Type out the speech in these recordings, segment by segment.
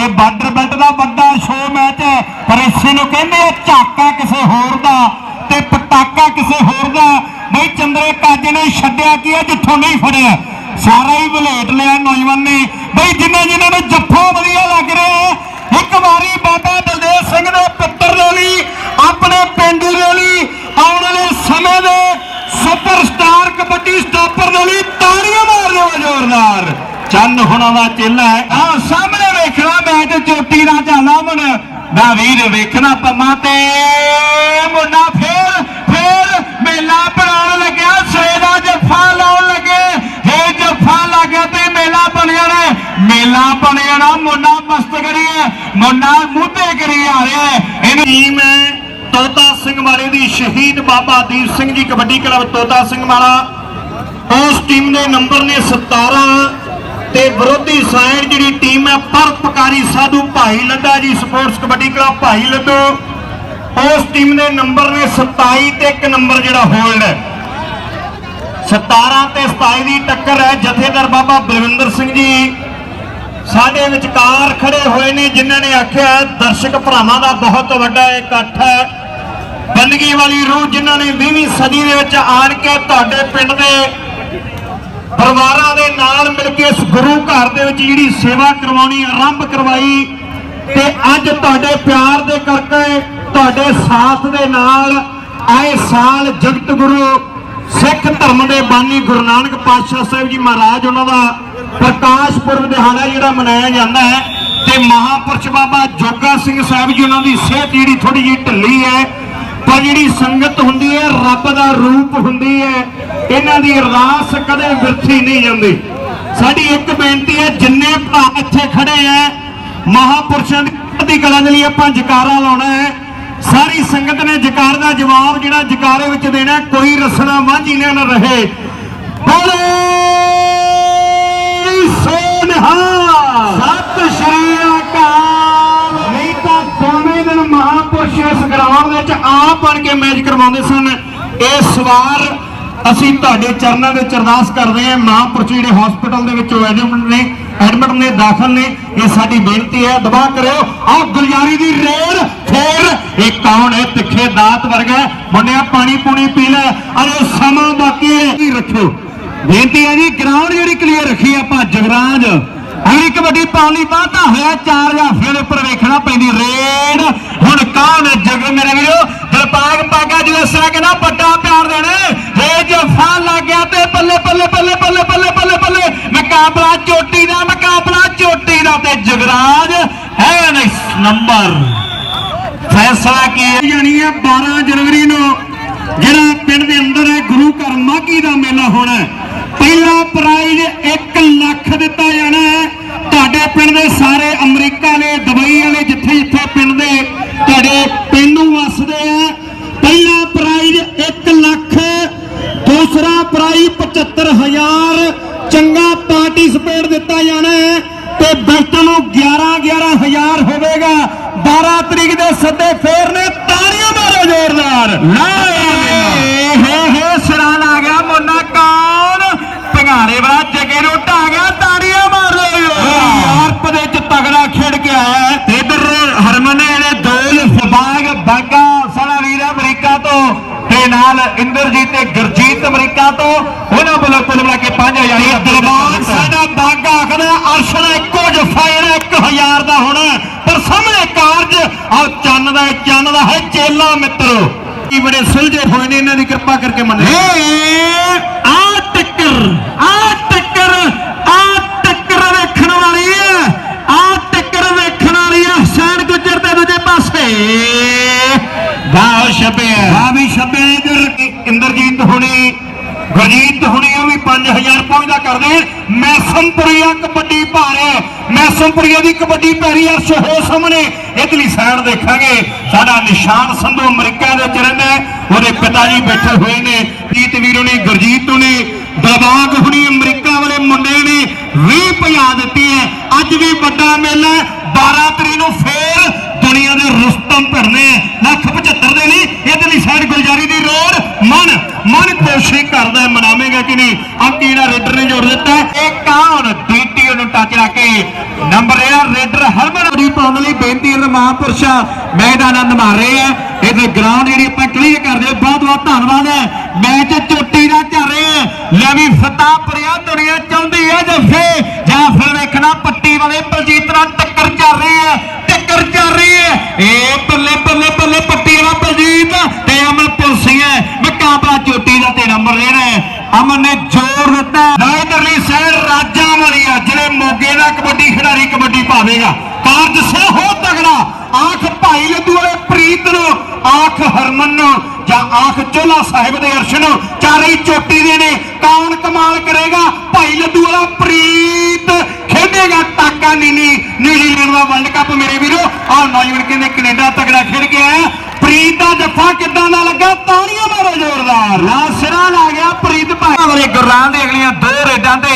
ਇਹ border belt ਦਾ ਵੱਡਾ show match ਹੈ, ਪਰ ਇਸੇ ਨੂੰ ਕਹਿੰਦੇ ਆ ਝਾਕਾ ਕਿਸੇ ਹੋਰ ਦਾ ਤੇ ਪਟਾਕਾ ਕਿਸੇ ਹੋਰ ਦਾ। ਬਈ ਚੰਦਰੇ ਕਾਜੇ ਨੇ ਛੱਡਿਆ ਕੀ ਹੈ, ਜਿੱਥੋਂ ਨਹੀਂ ਫੜਿਆ। ਸਾਰਾ ਹੀ ਬਲੇਟ ਲਿਆ ਨੌਜਵਾਨ ਨੇ। ਬਈ ਜਿਨ੍ਹਾਂ ਜਿਨ੍ਹਾਂ ਨੂੰ ਜੱਫਾ ਵਧੀਆ ਲੱਗ ਰਿਹਾ ਇੱਕ ਵਾਰੀ ਬਾਬਾ ਦਲਦੇਵ ਸਿੰਘ ਦੇ ਪੁੱਤਰ ਦੇ ਲਈ, ਆਪਣੇ ਪਿੰਡ ਦੇ ਲਈ, ਆਉਣ ਵਾਲੇ ਸਮੇਂ ਦੇ ਸੁਪਰਸਟਾਰ ਕਬੱਡੀ ਸਟਾਪਰ ਦੇ ਲਈ ਤਾੜੀਆਂ ਮਾਰ ਦਿਓ ਜ਼ੋਰਦਾਰ। ਚੰਨ ਹੁਣਾਂ ਦਾ ਚੇਲਾ ਹੈ। ਆ ਸਾਹਮਣੇ ਵੇਖਣਾ ਮੈਚ ਚੋਟੀ ਦਾ ਝਾਲਾ ਮਨ ਨਾ ਵੀਰ ਵੇਖਣਾ ਪੰਮਾ ਤੇ। ਮੁੰਡਾ ਫੇਰ ਫੇਰ ਮੇਲਾ ਬਣਾਉਣ ਲੱਗਿਆ। ਸਰੇ ਦਾ ਜੱਫਾ ਲਾਉਣ ਲੱਗੇ। ਹੇ ਜੱਫਾ ਲੱਗਿਆ ਤੇ ਮੇਲਾ ਬਣਿਆ ਨੇ। ਮੇਲਾ ਬਣਿਆ ਨਾ ਮੁੰਡਾ ਮਸਤ ਕਰੀਏ ਮੁੰਡਾ ਮੂਧੇ ਕਰੀ ਆ ਰਿਹਾ ਹੈ। ਇਹਨੂੰ ਟੀਮ ਹੈ ਤੋਤਾ ਸਿੰਘ ਵਾਲੇ ਦੀ ਸ਼ਹੀਦ ਬਾਬਾ ਦੀਪ ਸਿੰਘ ਜੀ ਕਬੱਡੀ ਕਲੱਬ ਤੋਤਾ ਸਿੰਘ ਵਾਲਾ ਉਸ ਟੀਮ ਦੇ ਨੰਬਰ ਨੇ 17 ਤੇ ਵਿਰੋਧੀ ਸਾਈਡ ਜਿਹੜੀ ਟੀਮ ਹੈ ਪਰਪਕਾਰੀ ਸਾਧੂ ਭਾਈ ਲੱਡਾ ਜੀ, ਸਪੋਰਟਸ ਕਬੱਡੀ ਕਲੱਬ ਭਾਈ ਲੱਡੋ, ਉਸ ਟੀਮ ਦੇ ਨੰਬਰ ਨੇ 27 ਤੇ ਇੱਕ ਨੰਬਰ ਜਿਹੜਾ ਹੋਲਡ ਹੈ। 17 ਤੇ 27 ਦੀ ਟੱਕਰ ਹੈ, ਜਥੇਦਾਰ ਬਾਬਾ ਬਲਵਿੰਦਰ ਸਿੰਘ ਜੀ। ਸਾਡੇ ਵਿਚਕਾਰ ਖੜੇ ਹੋਏ ਨੇ, ਜਿਨ੍ਹਾਂ ਨੇ ਆਖਿਆ ਦਰਸ਼ਕ ਭਰਾਵਾਂ ਦਾ ਬਹੁਤ ਵੱਡਾ ਇਕੱਠ ਹੈ। ਬੰਦਗੀ ਵਾਲੀ ਰੂਹ ਜਿਨ੍ਹਾਂ ਨੇ 20ਵੀਂ ਸਦੀ ਦੇ ਵਿੱਚ ਆਣ ਕੇ ਤੁਹਾਡੇ ਪਿੰਡ ਦੇ ਪਰਿਵਾਰਾਂ ਦੇ ਨਾਲ ਮਿਲ ਕੇ ਇਸ ਗੁਰੂ ਘਰ ਦੇ ਵਿੱਚ ਜਿਹੜੀ ਸੇਵਾ ਕਰਵਾਉਣੀ, ਆਰੰਭ ਕਰਵਾਈ, ਤੇ ਅੱਜ ਤੁਹਾਡੇ ਪਿਆਰ ਦੇ ਕਰਕੇ ਤੁਹਾਡੇ ਸਾਥ ਦੇ ਨਾਲ ਆਏ ਸਾਲ ਜਗਤ ਗੁਰੂ ਸਿੱਖ ਧਰਮ ਦੇ ਬਾਨੀ ਗੁਰੂ ਨਾਨਕ ਪਾਤਸ਼ਾਹ ਸਾਹਿਬ ਜੀ ਮਹਾਰਾਜ ਉਹਨਾਂ ਦਾ ਪ੍ਰਕਾਸ਼ ਪੁਰਬ ਦਿਹਾੜਾ ਜਿਹੜਾ ਮਨਾਇਆ ਜਾਂਦਾ ਹੈ, ਤੇ ਮਹਾਪੁਰਸ਼ ਬਾਬਾ ਜੋਗਾ ਸਿੰਘ ਸਾਹਿਬ ਜੀ ਉਹਨਾਂ ਦੀ ਸਿਹਤ ਜਿਹੜੀ ਥੋੜੀ ਜਿਹੀ ਢਿੱਲੀ ਹੈ, ਪਰ ਜਿਹੜੀ ਸੰਗਤ ਹੁੰਦੀ ਹੈ, ਰੱਬ ਦਾ ਰੂਪ ਹੁੰਦੀ ਹੈ ਇਹਨਾਂ ਦੀ ਅਰਦਾਸ ਕਦੇ ਵਿਰਥੀ ਨਹੀਂ ਜਾਂਦੀ। ਸਾਡੀ ਇੱਕ ਬੇਨਤੀ ਹੈ, ਜਿੰਨੇ ਭਰਾ ਇੱਥੇ ਖੜੇ ਆ, ਮਹਾਪੁਰਸ਼ਾਂ ਦੀ ਚੜ੍ਹਦੀ ਕਲਾ ਦੇ ਲਈ ਆਪਾਂ ਜਕਾਰਾ ਲਾਉਣਾ ਹੈ। ਸਾਰੀ ਸੰਗਤ ਨੇ ਜਕਾਰ ਦਾ ਜਵਾਬ ਜਿਹੜਾ ਜਕਾਰੇ ਵਿੱਚ ਦੇਣਾ ਕੋਈ ਰਸਨਾ ਵਾਂਝੀ ਨਾ ਨਾ ਰਹੇ। ਬੋਲੇ ਸੋਨਹਾ ਸਤਿ ਸ਼੍ਰੀ ਅਕਾਲ। ਨਹੀਂ ਤਾਂ ਦੋਵੇਂ ਦਿਨ ਮਹਾਪੁਰਸ਼ ਇਸ ਗਰਾਊਂਡ ਵਿੱਚ ਆਪ ਬਣ ਕੇ ਮੈਚ ਕਰਵਾਉਂਦੇ ਸਨ। ਇਸ ਵਾਰ ਅਸੀਂ ਤੁਹਾਡੇ ਚਰਨਾਂ ਦੇ ਵਿੱਚ ਅਰਦਾਸ ਕਰਦੇ ਹਾਂ। ਮਹਾਪੁਰਸ਼ ਜਿਹੜੇ ਹਸਪੀਟਲ ਦੇ ਵਿੱਚ ਐਡਮਿਟ ਨੇ ਐਡਮਿਟ ਨੇ, ਦਾਖਲ ਨੇ, ਇਹ ਸਾਡੀ ਬੇਨਤੀ ਹੈ। ਦਬਾ ਕਰਿਓ, ਆਹ ਗੁਲਜ਼ਾਰੀ ਦੀ ਰੇੜ ਫੇਰ ਇਹ ਕੌਣ ਹੈ? ਤਿੱਖੇ ਦਾਤ ਵਰਗਾ ਹੈ। ਮੁੰਡਿਆ, ਪਾਣੀ ਪੂਣੀ ਪੀ ਲੈ। ਅਰੇ ਸਮਾਂ ਬਾਕੀ ਹੈ। ਕੀ ਰੱਖਿਓ। ਬੇਨਤੀ ਹੈ ਜੀ ਗਰਾਊਂਡ ਜਿਹੜੀ ਕਲੀਅਰ ਰੱਖੀ ਆਪਾਂ, ਜਗਰਾਜ। ਅਗਲੀ ਕਬੱਡੀ ਪਾਉਣ ਲਈ ਤਾਂ ਹੋਇਆ, ਚਾਰ ਜਾਫੀਆਂ ਦੇ ਉੱਪਰ ਵੇਖਣਾ ਪੈਂਦੀ। ਰੇਡ, ਹੁਣ ਕੌਣ ਹੈ? ਜਗ ਮੇਰੇ ਵੀਰੋ ਦਿਲਪਾਗ ਪਾਗਾ ਜਿਵੇਂ ਸਿਆ ਕਹਿੰਦਾ ਵੱਡਾ ਪਿਆਰ ਦੇਣਾ। ਰੇ ਜਫਾ ਲੱਗ ਗਿਆ ਤੇ ਬੱਲੇ ਬੱਲੇ ਬੱਲੇ ਬੱਲੇ ਬੱਲੇ ਬੱਲੇ ਬੱਲੇ। ਮੁਕਾਬਲਾ ਚੋਟੀ ਦਾ, ਮੁਕਾਬਲਾ ਚੋਟੀ ਦਾ ਤੇ ਜਗਰਾਜ ਹੈ ਨੈਕਸਟ ਨੰਬਰ। ਫੈਸਲਾ ਕੀ ਹੈ? ਜਾਣੀ ਹੈ 12 ਜਨਵਰੀ ਨੂੰ ਜਿਹੜਾ ਪਿੰਡ ਦੇ ਅੰਦਰ ਹੈ, ਗੁਰੂ ਘਰ ਮਾਗੀ ਦਾ ਮੇਲਾ ਹੋਣਾ ਪਹਿਲਾ ਪ੍ਰਾਈਜ਼ 1 ਲੱਖ ਦਿੱਤਾ ਜਾਣਾ ਹੈ। ਤੁਹਾਡੇ ਪਿੰਡ ਦੇ ਸਾਰੇ ਅਮਰੀਕਾ ਨੇ ਜਿੱਥੇ ਜਿੱਥੇ ਪਿੰਡ ਦੇ ਤੁਹਾਡੇ ਪਿੰਡੂ ਵਸਦੇ ਆ ਪਹਿਲਾ ਪ੍ਰਾਈਜ਼ 1 ਲੱਖ ਦੂਸਰਾ ਪ੍ਰਾਈਜ਼ 75000 ਚੰਗਾ ਪਾਰਟਿਸਿਪੇਟ ਦਿੱਤਾ ਜਾਣਾ ਹੈ ਤੇ ਬਿਲਟਨ ਨੂੰ 11 11000 ਹੋਵੇਗਾ 12 ਤਰੀਕ ਦੇ ਸੱਦੇ ਫੇਰ ਨੇ ਤਾੜੀਆਂ ਮਾਰੋ ਜ਼ੋਰਦਾਰ ਹੇ ਹੇ ਸਿਰਾਂ ਆ ਗਿਆ ਮੁੰਨਾ ਕੌਣ ਭੰਗਾਰੇ ਵਾਲਾ ਜਗੇ ਨੂੰ ਢਾ ਗਿਆ ਤਾੜੀਆਂ ਮਾਰ ਲਓ ਯਾਰਪ ਦੇ ਚ ਤਗੜਾ ਖੇਡ ਕੇ ਆਇਆ ਹੈ। ਤੇ ਇਧਰ ਹਰਮਨ ਨੇ ਇਹਨੇ ਦੋਲ ਫਬਾਗ ਬਾਗਾ ਸਾਡਾ ਵੀਰ ਅਮਰੀਕਾ ਤੋਂ ਨਾਲ ਇੰਦਰਜੀਤ ਤੇ ਗੁਰਜੀਤ ਅਮਰੀਕਾ ਤੋਂ ਉਹਨਾਂ ਵੱਲੋਂ ਕੁੱਲ ਮਿਲਾ ਕੇ 5000 ਇਹ ਦਰਬਾਰ ਸਾਡਾ ਬਾਗਾ ਆਖਦਾ ਅਰਸ਼ ਦਾ ਇੱਕੋ ਜਫਾ ਇਹਦਾ 1000 ਦਾ ਹੋਣਾ। ਪਰ ਸਾਹਮਣੇ ਕਾਰਜ ਆ ਚੰਨ ਦਾ ਚੰਨ ਦਾ ਹੈ ਚੇਲਾ ਮਿੱਤਰੋ। ਕੀ ਬੜੇ ਸੁਲਝੇ ਹੋਏ ਨੇ ਇਹਨਾਂ ਦੀ ਕਿਰਪਾ ਕਰਕੇ ਮੰਨੇ ਆ ਟੱਕਰ ਆ ਟੱਕਰ ਆ ਟੱਕਰ ਵੇਖਣ ਵਾਲੀ ਹੈ ਆ ਟੱਕਰ ਵੇਖਣ ਵਾਲੀ ਹੈ ਹੁਸੈਨ ਗੁੱਜਰ ਤੇ ਦੂਜੇ ਪਾਸੇ। ਵਾਹ ਸ਼ਬੇ ਵਾਹ ਵੀ ਸ਼ਬੇ ਇਧਰ ਇੰਦਰਜੀਤ ਹੁਣੀ ਗੁਰਜੀਤ ਹੁਣੀ ਉਹ ਵੀ 5000 ਪਹੁੰਚਦਾ ਕਰਦੇ ਮੈਸਮਪੁਰੀਆ ਕਬੱਡੀ ਭਾਰ ਮੈਸਮਪੁਰੀਆ ਦੀ ਕਬੱਡੀ ਪੈਰੀ ਅਰਸ਼ ਹੋ ਸਾਹਮਣੇ ਇਧਰਲੀ ਸਾਈਡ ਦੇਖਾਂਗੇ। ਸਾਡਾ ਨਿਸ਼ਾਨ ਸੰਧੂ ਅਮਰੀਕਾ ਦੇ ਵਿੱਚ ਰਹਿੰਦਾ ਉਹਦੇ ਪਿਤਾ ਜੀ ਬੈਠੇ ਹੋਏ ਨੇ। ਜੀਤ ਵੀਰੋ ਨੇ ਗੁਰਜੀਤ ਨੇ ਦਲਬਾਗ ਹੁਣੀ, ਅਮਰੀਕਾ ਵਾਲੇ ਮੁੰਡੇ ਨੇ 20 ਭਜਾ ਦਿੱਤੀ ਹੈ। ਅੱਜ ਵੀ ਵੱਡਾ ਮੇਲਾ ਹੈ। 12 ਤਰੀਕ ਨੂੰ ਫੇਰ ਦੁਨੀਆ ਦੇ ਰੁਸਤਮ ਭਰਨੇ ਲੱਖ 75 ਦੇ ਲਈ ਨਹੀਂ ਇਧਰਲੀ ਸਾਈਡ ਗੁਲਜਾਰੀ ਦੀ ਰੋਡ। ਮਨ ਮਨ ਕੋਸ਼ਿਸ਼ ਕਰਦਾ ਮਨਾਵੇਂਗਾ ਕਿ ਨਹੀਂ? ਆ ਕਿਹੜਾ ਰੇਡਰ ਨੇ ਜੋੜ ਦਿੱਤਾ ਇਹ ਕੌਣ? ਡੀਟੀਓ ਨੂੰ ਟੱਚ ਲਾ ਕੇ ਨੰਬਰ ਇਹਦਾ ਰੇਡਰ ਹਰਮਨ ਕਬੱਡੀ ਪਾਉਣ ਲਈ ਬੇਨਤੀ ਹੈ ਮਹਾਂਪੁਰਸ਼ ਮੈਦਾਨ ਆਨੰਦ ਮਾਰ ਰਹੇ ਆ ਇਹਦੇ ਗਰਾਊਂਡ ਜਿਹੜੀ ਆਪਾਂ ਕਲੀਅਰ ਕਰਦੇ ਹਾਂ। ਬਹੁਤ ਬਹੁਤ ਧੰਨਵਾਦ ਹੈ। ਮੈਚ ਚੋਟੀ ਦਾ ਚੱਲ ਰਿਹਾ ਹੈ। ਲੈ ਵੀ ਫਤਾਪੁਰਿਆ ਦੁਨੀਆ ਚਾਹੁੰਦੀ ਹੈ ਜੱਫੇ ਜਾਂ ਫਿਰ ਵੇਖਣਾ ਪੱਟੀ ਵਾਲੇ ਬਲਜੀਤ ਨਾਲ ਟੱਕਰ ਚੱਲ ਰਹੀ ਹੈ ਟੱਕਰ ਚੱਲ ਰਹੀ ਹੈ ਇਹ ਬੱਲੇ ਬੱਲੇ ਬੱਲੇ ਪੱਟੀ ਵਾਲਾ ਬਲਜੀਤ ਤੇ ਅਮਨ ਪੁਲਸੀ ਹੈ ਮੁਕਾਬਲਾ ਚੋਟੀ ਦਾ ਤੇ ਨੰਬਰ ਲੈਣਾ ਹੈ ਅਮਨ ਨੇ ਜ਼ੋਰ ਦਿੱਤਾ ਨਾ ਇਧਰਲੀ ਸਾਈਡ ਰਾਜਾਂ ਵਾਲੀ ਆ ਜਿਹੜੇ ਮੋਗੇ ਦਾ ਕਬੱਡੀ ਖਿਡਾਰੀ ਕਬੱਡੀ ਪਾਵੇਗਾ ਕਾਰਜ ਸੇ ਹੋ ਤਗੜਾ ਆਖ ਭਾਈ ਲੱਡੂ ਵਾਲੇ ਪ੍ਰੀਤ ਨੂੰ ਆਖ ਹਰਮਨ ਨੂੰ ਜਾਂ ਆਖ ਚੋਲਾ ਸਾਹਿਬ ਦੇ ਅਰਸ਼ ਨੂੰ ਚਾਰੇ ਹੀ ਚੋਟੀ ਦੇ ਨੇ ਕੌਣ ਕਮਾਲ ਕਰੇਗਾ ਭਾਈ ਲੱਡੂ ਵਾਲਾ ਪ੍ਰੀਤ ਖੇਡੇਗਾ ਟਾਕਾ ਨੀਨੀ ਨਿਊਜ਼ੀਲੈਂਡ ਦਾ ਵਰਲਡ ਕੱਪ ਮੇਰੇ ਵੀਰੋ ਆਹ ਨੌਜਵਾਨ ਕਹਿੰਦੇ ਕੈਨੇਡਾ ਤਗੜਾ ਖੇਡ ਕੇ ਆਇਆ ਪ੍ਰੀਤ ਦਾ ਜੱਫਾ ਕਿੱਦਾਂ ਦਾ ਲੱਗਾ ਤਾੜੀਆਂ ਮਾਰੋ ਜ਼ੋਰਦਾਰ ਲਾ ਸਿਰਾ ਲਾ ਗਿਆ ਪ੍ਰੀਤ ਭਾਈ। ਵਾਲੇ ਗੁਰਾਂ ਦੇ ਅਗਲੀਆਂ ਦੋ ਰੇਡਾਂ ਤੇ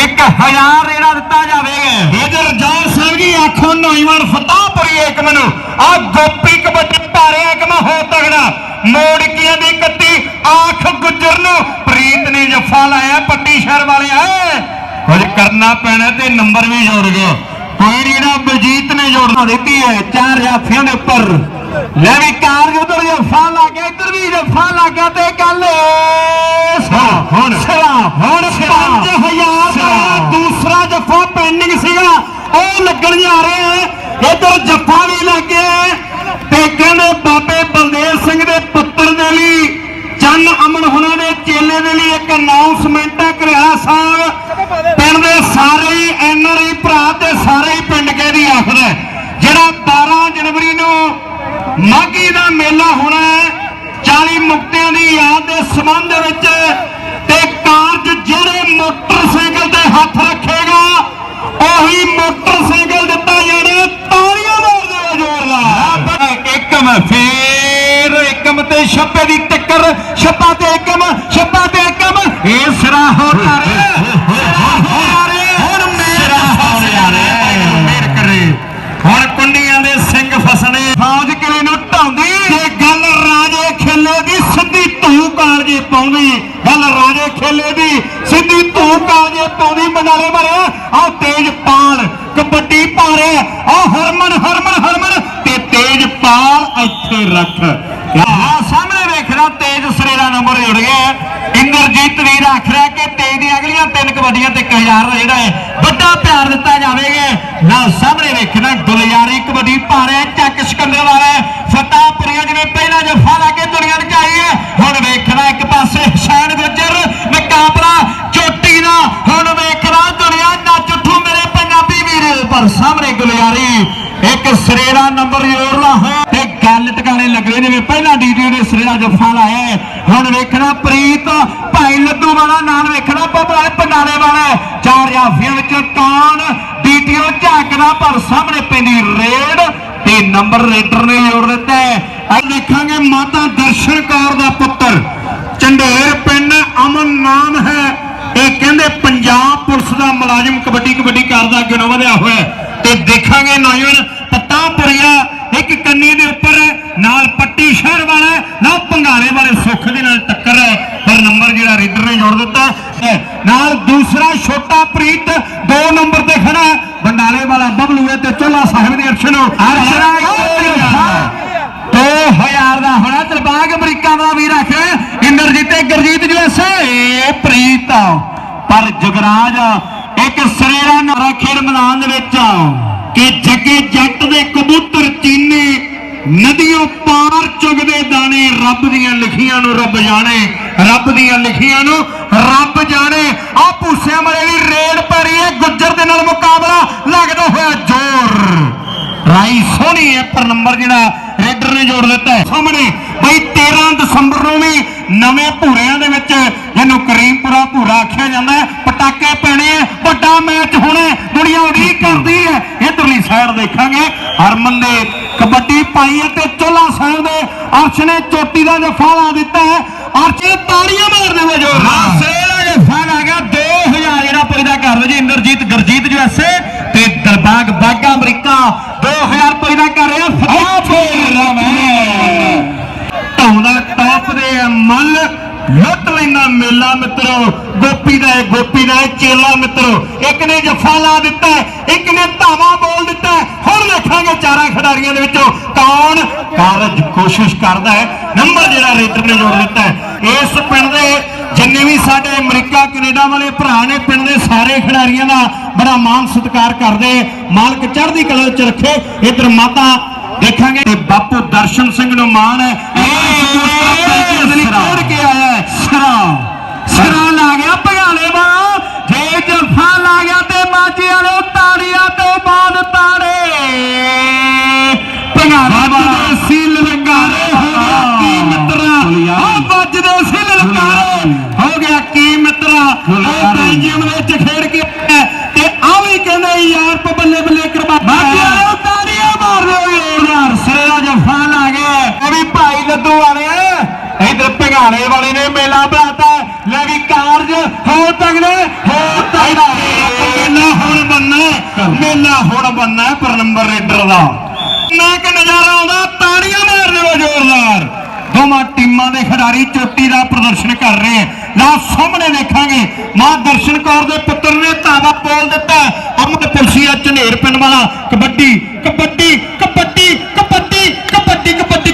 1000 ਰੇੜਾ ਦਿੱਤਾ ਜਾਵੇਗਾ। ਇਧਰ ਜੌਨ ਸਿੰਘ ਜੀ ਆਖੋ ਨੌਜਵਾਨ ਫਤਾਹਪੁਰੀ ਇੱਕ ਮੈਨੂੰ। ਆ ਗੋਪੀ ਕਬੱਡੀ ਪਾਰਿਆ ਇੱਕ ਮੈਂ ਹੋ ਤਗੜਾ। ਮੋੜਕੀਆਂ ਦੀ ਕੱਟੀ ਆਖ ਗੁੱਜਰ ਨੂੰ। ਪ੍ਰੀਤ ਨੇ ਜੱਫਾ ਲਾਇਆ ਪੱਟੀ ਸ਼ਹਿਰ ਵਾਲਿਆ। ਕੁਝ ਕਰਨਾ ਪੈਣਾ ਤੇ ਨੰਬਰ ਵੀ ਜੋੜ ਗਏ ਕੋਈ ਜਿਹੜਾ ਬਲਜੀਤ ਨੇ ਜੋੜਨਾ ਦਿੱਤੀ ਹੈ ਚਾਰ ਜਾਫੀਆਂ ਦੇ ਉੱਪਰ। ਲੈ ਵੀ ਕਾਰਜ ਉਧਰ ਜੱਫਾ ਲੱਗ ਗਿਆ ਇੱਧਰ ਵੀ ਜੱਫਾ ਲੱਗ ਗਿਆ ਤੇ ਗੱਲ ਹੁਣ। ਸਿਰਾ ਹੁਣ 5000 ਦਾ ਦੂਸਰਾ ਜੱਫਾ ਪੈਂਡਿੰਗ ਸੀਗਾ। ਉਹ ਲੱਗਣ ਜਾ ਰਹੇ ਹੈ। ਇੱਧਰ ਜੱਫਾ ਵੀ ਲੱਗ ਗਿਆ ਤੇ ਕਹਿੰਦੇ ਬਾਬੇ ਬਲਦੇਵ ਸਿੰਘ ਦੇ ਪੁੱਤਰ ਦੇ ਲਈ ਚੰਨ ਅਮਨ ਹੁਣਾਂ ਦੇ ਚੇਲੇ ਦੇ ਲਈ ਇੱਕ ਅਨਾਉਂਸਮੈਂਟ ਹੈ। ਕਰਿਆਲਾ ਸਾਹਿਬ ਪਿੰਡ ਦੇ ਸਾਰੇ ਐਨਆਰਆਈ ਭਰਾ ਤੇ ਸਾਰੇ ਹੀ ਪਿੰਡ ਕੇ ਦੀ ਆਖਦਾ ਜਿਹੜਾ 12 ਜਨਵਰੀ ਨੂੰ ਮਾਘੀ ਦਾ ਮੇਲਾ ਹੋਣਾ ਹੈ 40 ਮੁਕਤਿਆਂ ਦੀ ਯਾਦ ਦੇ ਸੰਬੰਧ ਵਿੱਚ ਤੇ ਕਾਰਜ ਜਿਹੜੇ ਮੋਟਰਸਾਈਕਲ ਤੇ ਹੱਥ ਰੱਖੇਗਾ ਉਹੀ ਮੋਟਰਸਾਈਕਲ ਦਿੱਤਾ ਜਾਣਾ ਤਾਲੀਆਂ ਮਾਰਦੇ ਜ਼ੋਰਦਾਰ ਇੱਕਮ ਫੇਰ ਇੱਕਮ ਤੇ ਛੱਪੇ ਦੀ ਟੱਕਰ ਛੱਪਾ ਤੇ ਇੱਕਮ ਛੱਪਾ ਤੇ ਇੱਕਮ ਇਹ ਸਿਰਾ ਹੋ ਤਾਰੇ ਹੁਣ ਮੇਰਾ ਹੋ ਮੇਰ ਕਰੇ ਹੁਣ ਕੁੰਡੀਆਂ ਦੇ ਸਿੰਘ ਫਸਣੇ ਫੌਜ ਕਿਲੇ ਨੂੰ ਢਾਉਂਦੀ ਤੇ ਗੱਲ ਰਾਜੇ ਖੇਲੇ ਦੀ ਸਿੱਧੀ ਧੂ ਕਾਲਜੇ ਪਾਉਂਦੀ ਗੱਲ ਰਾਜੇ ਦੀ ਸਿੱਧੀ ਧੂ ਕਾਲਜੇ ਪਾਉਂਦੀ ਮੰਡਾਲੇ ਮਾਰਿਆ। ਆਹ ਤੇਜ ਪਾਲ, ਕਬੱਡੀ ਪਾਰੇ ਆਹ ਹਰਮਨ ਹਰਮਨ ਹਰਮਨ, ਤੇ ਤੇਜ ਪਾਲ ਇੱਥੇ ਰੱਖ। ਆਹ ਸਾਹਮਣੇ ਵੇਖਣਾ ਤੇਜ ਸਰੇ ਦਾ ਨੰਬਰ ਜੁੜ ਗਿਆ। ਇੰਦਰਜੀਤ ਵੀਰ ਆਖ ਰਿਹਾ ਕਿ ਤੇਜ ਦੀਆਂ ਅਗਲੀਆਂ ਤਿੰਨ ਕਬੱਡੀਆਂ ਤੇ 1000 ਦਾ ਜਿਹੜਾ ਹੈ ਵੱਡਾ ਪਿਆਰ ਦਿੱਤਾ ਜਾਵੇਗਾ। ਨਾ ਸਾਹਮਣੇ ਵੇਖਣਾ ਗੁਲਜ਼ਾਰੀ ਕਬੱਡੀ ਭਾਰੇ ਚੱਕ ਸਿਕੰਦਰ ਵਾਲਾ ਫਤਾਹਪੁਰੀਆ ਜਿਵੇਂ ਪਹਿਲਾ ਜੱਫਾ ਲਾ ਕੇ ਦੁਨੀਆ ਨੂੰ ਚਾਹੀ ਹੈ ਹੁਣ ਵੇਖਣਾ ਇੱਕ ਪਾਸੇ ਸ਼ੈਨ ਗੁੱਜਰ ਮੁਕਾਬਲਾ ਚੋਟੀ ਦਾ ਹੁਣ ਵੇਖਣਾ ਦੁਨੀਆ ਨੱਚ ਉੱਠੂ ਮੇਰੇ ਪੰਜਾਬੀ ਵੀਰ ਪਰ ਸਾਹਮਣੇ ਗੁਲਜ਼ਾਰੀ ਇੱਕ ਸਿਰੇ ਦਾ ਨੰਬਰ ਜੋੜਦਾ ਹੈ ਤੇ ਗੱਲ ਟਿਕਾਣੇ ਲੱਗਦੇ ਜਿਵੇਂ ਪਹਿਲਾਂ ਡੀਡੀ ਨੇ ਸਿਰੇ ਦਾ ਜੱਫਾ ਲਾਇਆ ਹੈ। ਹੁਣ ਵੇਖਣਾ ਪ੍ਰੀਤ ਭਾਈ ਲੱਡੂ ਵਾਲਾ ਨਾਲ ਵੇਖਣਾ ਬੱਬਾ ਪੰਡਾਲੇ ਵਾਲਾ ਚਾਰ ਜਾਫੀਆਂ ਵਿੱਚ ਕੌਣ ਡੀਟੀਓ ਝਾਕਦਾ ਪਰ ਸਾਹਮਣੇ ਪੈਂਦੀ ਰੇਡ ਤੇ ਨੰਬਰ ਰੇਡਰ ਨੇ ਜੋੜ ਦਿੱਤਾ ਹੈ ਅੱਜ ਦੇਖਾਂਗੇ ਮਾਤਾ ਦਰਸ਼ਨ ਕੌਰ ਦਾ ਪੁੱਤਰ ਚੰਡੇਰ ਪਿੰਡ ਅਮਨ ਨਾਮ ਹੈ ਇਹ ਕਹਿੰਦੇ ਪੰਜਾਬ ਪੁਲਿਸ ਦਾ ਮੁਲਾਜ਼ਮ ਕਬੱਡੀ ਕਬੱਡੀ ਕਰਦਾ ਅੱਗੇ ਨੂੰ ਵਧਿਆ ਹੋਇਆ। ਤੇ ਦੇਖਾਂਗੇ ਨੌਜਵਾਨ ਪੱਤਾਪੁਰੀਆ ਇੱਕ ਕੰਨੀ ਦੇ ਉੱਪਰ ਨਾਲ ਪੱਟੀ ਸ਼ਹਿਰ ਵਾਲਾ ਨਾਲ ਪੰਗਾਲੇ ਵਾਲੇ ਸੁੱਖ ਦੇ ਨਾਲ ਟੱਕਰ ਹੈ। ਪਰ ਨੰਬਰ ਜਿਹੜਾ ਰੀਡਰ ਨੇ ਜੋੜ ਦਿੱਤਾ। ਨਾਲ ਦੂਸਰਾ ਛੋਟਾ ਪ੍ਰੀਤ ਦੋ ਨੰਬਰ ਤੇ ਖੜਾ ਬੰਡਾਲੇ ਵਾਲਾ ਬਬਲੂ ਹੈ ਤੇ ਚੋਲਾ ਸਾਹਿਬ ਦੇ ਅਰਸ਼ ਨੂੰ ਅਰਸ਼ਰਾ 2000 ਦਾ ਹੋਣਾ ਤਲਬਾਗ ਅਮਰੀਕਾ ਦਾ ਵੀ ਰੱਖ ਇੰਦਰਜੀਤ ਤੇ ਗੁਰਜੀਤ ਜੁਐਸੇ ਪ੍ਰੀਤ ਪਰ ਜਗਰਾਜ ਇੱਕ ਸਰੇਰਾ ਨਾਰਾ ਖੇਡ ਮੈਦਾਨ ਦੇ ਵਿੱਚ ਕਿ ਜੱਗੇ ਜੱਟ ਦੇ ਕਬੂਤਰ ਚੀਨੇ ਨਦੀਆਂ ਪਾਰ ਚੁਗਦੇ ਦਾਣੇ ਰੱਬ ਦੀਆਂ ਲਿਖੀਆਂ ਨੂੰ ਰੱਬ ਜਾਣੇ, ਰੱਬ ਦੀਆਂ ਲਿਖੀਆਂ ਨੂੰ ਰੱਬ ਜਾਣੇ। ਆ ਭੂਸਿਆਂ ਵਾਲੇ ਦੀ ਰੇਡ ਪਰੀ ਹੈ, ਗੁੱਜਰ ਦੇ ਨਾਲ ਮੁਕਾਬਲਾ ਲੱਗਦਾ ਹੋਇਆ ਜ਼ੋਰ। ਰਾਈ ਸੋਹਣੀ ਹੈ, ਪਰ ਨੰਬਰ ਜਿਹੜਾ ਰੇਡਰ ਨੇ ਜੋੜ ਦਿੱਤਾ ਹੈ। ਸਾਹਮਣੇ ਬਈ 13 ਦਸੰਬਰ ਨੂੰ ਵੀ ਨਵੇਂ ਭੂਰਿਆਂ ਦੇ ਵਿੱਚ ਜਿਹਨੂੰ ਕਰੀਮਪੁਰਾ ਭੂਰਾ ਆਖਿਆ ਜਾਂਦਾ ਹੈ, ਪਟਾਕੇ ਪੈਣੇ ਵੱਡਾ ਮੈਚ ਹੋਣਾ ਦੁਨੀਆ ਉਡੀਕ ਕਰਦੀ ਹੈ। ਇਧਰਲੀ ਸਾਈਡ ਦੇਖਾਂਗੇ, ਹਰਮਨ ਨੇ ਕਬੱਡੀ ਪਾਈ ਹੈ ਤੇ ਚੋਲਾ ਸਾਹਿਬ ਦੇ ਅਰਸ਼ ਨੇ ਚੋਟੀ ਦਾ ਜਫਾ ਲਾ ਦਿੱਤਾ ਹੈ। ਅਰਸ਼ ਨੇ ਤਾੜੀਆਂ ਮਾਰ ਹੋਏ ਜੋਰ ਰਾਸੇ ਦਾ ਜਫਾ ਲਾ ਗਿਆ 2000 ਜਿਹੜਾ ਪੈਦਾ ਕਰ ਰਿਹਾ ਜੀ ਇੰਦਰਜੀਤ, ਗੁਰਜੀਤ ਜੈਸੇ ਤੇ ਦਰਬਾਗ, ਬਾਗਾ, ਅਮਰੀਕਾ 2000 ਪੈਦਾ ਕਰ ਰਿਹਾ ਫਤਾਫੇਰ ਰਮੇ ਢਾਉਂਦਾ ਟੌਪ ਦੇ ਆ ਮੱਲ ਲੁੱਟ ਲੈਣਾ ਮੇਲਾ ਮਿੱਤਰੋ, ਗੋਪੀ ਦਾ ਹੈ, ਗੋਪੀ ਦਾ ਹੈ, ਚੇਲਾ ਮਿੱਤਰੋ। ਇੱਕ ਨੇ ਜੱਫਾ ਲਾ ਦਿੱਤਾ ਇੱਕ ਨੇ ਧਾਵਾ ਬੋਲ ਦਿੱਤਾ ਹੈ। ਹੁਣ ਵੇਖੋ ਖਿਡਾਰੀਆਂ ਦੇ ਵਿੱਚੋਂ ਕੌਣ ਕਾਰਜ ਕੋਸ਼ਿਸ਼ ਕਰਦਾ ਹੈ। ਨੰਬਰ ਜਿਹੜਾ ਰੇਡਰ ਨੇ ਜੋੜ ਦਿੱਤਾ ਇਸ ਪਿੰਡ ਦੇ ਜਿੰਨੇ ਵੀ ਸਾਡੇ ਅਮਰੀਕਾ, ਕੈਨੇਡਾ ਵਾਲੇ ਭਰਾ ਨੇ, ਪਿੰਡ ਦੇ ਸਾਰੇ ਖਿਡਾਰੀਆਂ ਦਾ ਬੜਾ ਮਾਣ ਸਤਿਕਾਰ ਕਰਦੇ ਮਾਲਕ ਚੜ੍ਹਦੀ ਕਲਾ ਵਿੱਚ ਰੱਖੇ। ਇਧਰ ਮਾਤਾ ਦੇਖਾਂਗੇ। ਤੇ ਬਾਪੂ ਦਰਸ਼ਨ ਸਿੰਘ ਨੂੰ ਮਾਣ ਹੈ ਇਹ ਕੋੜ ਕੇ ਆਇਆ ਹੈ ਸਰਾ ਸਰਾ ਲਾ ਗਿਆ ਭਗਾਲੇ ਵਾ ਜੇ ਜਫਾ ਲਾ ਗਿਆ ਤੇ ਮਾਝਿਆਂ ਨੂੰ ਤਾੜੀਆਂ ਤੋਂ ਬਾਅਦ ਤਾੜੇ ਭਗਾਲੇ ਵੱਜਦੇ ਸੀ ਲਲਕਾਰੇ ਹੋ ਗਿਆ ਕੀ ਮਿੱਤਰਾ ਉਹ ਵੱਜਦੇ ਸੀ ਲਲਕਾਰੇ ਹੋ ਗਿਆ ਕੀ ਮਿੱਤਰਾ ਉਹ ਬੈਲਜੀਅਮ ਵਿੱਚ ਖੇਡ ਕੇ ਆਇਆ ਤੇ ਆ ਵੀ ਕਹਿੰਦੇ ਯਾਰ ਪ ਬੱਲੇ ਬੱਲੇ ਕਰਵਾ ਨੂੰ ਤਾੜੀਆਂ ਮਾਰ ਦਿਓ ਯਾਰ ਸਿਰੇ ਦਾ ਜਫਾ ਲਾ ਗਿਆ ਇਹ ਵੀ ਭਾਈ ਲੱਦੂ ਵਾਲੇ ਇਧਰ ਭਗਾਲੇ ਵਾਲੇ ਨੇ ਮੇਲਾ ਬਣਾਤਾ ਲੈ ਵੀ ਕਾਰਜ ਹੋ ਤਗੜੇ ਹੋ ਤਗੜਾ। ਮੇਲਾ ਹੁਣ ਬੰਨਾ ਮੇਲਾ ਹੁਣ ਬੰਨਾ ਪਰ ਨੰਬਰ ਰੇਡਰ ਦਾ। ਨਾ ਕਿ ਨਜ਼ਾਰਾ ਆਉਂਦਾ ਤਾੜੀਆਂ ਮਾਰ ਦਿਓ ਜ਼ੋਰਦਾਰ। ਦੋਵਾਂ ਟੀਮਾਂ ਦੇ ਖਿਡਾਰੀ ਚੋਟੀ ਦਾ ਪ੍ਰਦਰਸ਼ਨ ਕਰ ਰਹੇ ਹੈ। ਨਾਲ ਸਾਹਮਣੇ ਵੇਖਾਂਗੇ ਮਾਂ ਦਰਸ਼ਨ ਕੌਰ ਦੇ ਪੁੱਤਰ ਨੇ ਧਾਵਾ ਬੋਲ ਦਿੱਤਾ। ਅਮਨ ਪੁਲਸੀਆ ਝਨੇਰ ਪਿੰਡ ਵਾਲਾ, ਕਬੱਡੀ ਕਬੱਡੀ ਕਬੱਡੀ ਕਬੱਡੀ ਕਬੱਡੀ ਕਬੱਡੀ ਕਬੱਡੀ